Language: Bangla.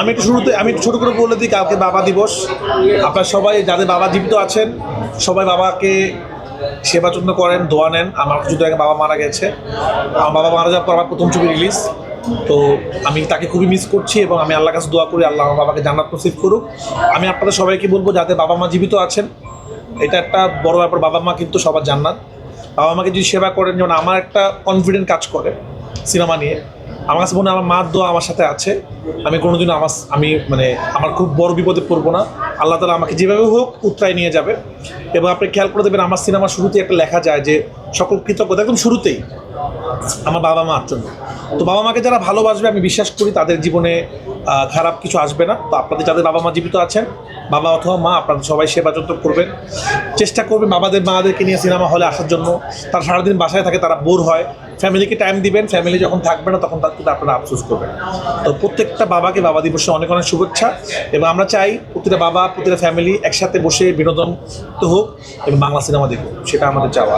আমি একটু শুরুতে, আমি একটু ছোট করে বলে দিই, কালকে বাবা দিবস। আপনার সবাই, যাদের বাবা জীবিত আছেন, সবাই বাবাকে সেবা যত্ন করেন, দোয়া নেন। আমার কিছুদিন আগে বাবা মারা গেছে। আমার বাবা মারা যাওয়ার পর আমার প্রথম ছবি রিলিজ তো আমি তাকে খুবই মিস করছি এবং আমি আল্লাহ কাছে দোয়া করি, আল্লাহ আমার বাবাকে জান্নাত নসিব করুক। আমি আপনাদের সবাইকে বলব, যাদের বাবা মা জীবিত আছেন, এটা একটা বড় ব্যাপার, বাবা মা কিন্তু সবার জান্নাত। বাবা মাকে যদি সেবা করেন, যেমন আমার একটা কনফিডেন্ট কাজ করে। সিনেমা নিয়ে। আমার কাছে মনে আমার মার দোয়া আমার সাথে আছে। আমি কোনোদিনও আমার আমি মানে আমার খুব বড় বিপদে পড়ব না। আল্লাহ তালা আমাকে যেভাবে হোক উত্তরায় নিয়ে যাবে। এবং আপনি খেয়াল করে দেবেন আমার সিনেমা শুরুতেই একটা লেখা যায় যে, সকল কৃতজ্ঞতা একদম শুরুতেই, আমার বাবা মার জন্য তো বাবা মাকে যারা ভালোবাসবে, আমি বিশ্বাস করি তাদের জীবনে খারাপ কিছু আসবে না। তো আপনাদের যাদের বাবা মা জীবিত আছেন, বাবা অথবা মা আপনারা সবাই সেবা যত্ন করবেন। চেষ্টা করবেন বাবাদের, মাদেরকে নিয়ে সিনেমা হলে আসার জন্য। তারা সারাদিন বাসায় থাকে, তারা বোর হয়। ফ্যামিলিকে টাইম দিবেন, ফ্যামিলি যখন থাকবে না তখন তার কিন্তু আপনারা আফসোস করবেন। তো প্রত্যেকটা বাবাকে বাবা দিবসে অনেক অনেক শুভেচ্ছা এবং আমরা চাই প্রতিটা বাবা, প্রতিটা ফ্যামিলি একসাথে বসে বিনোদন তো হোক এবং বাংলা সিনেমা দেখুক, সেটা আমাদের চাওয়া।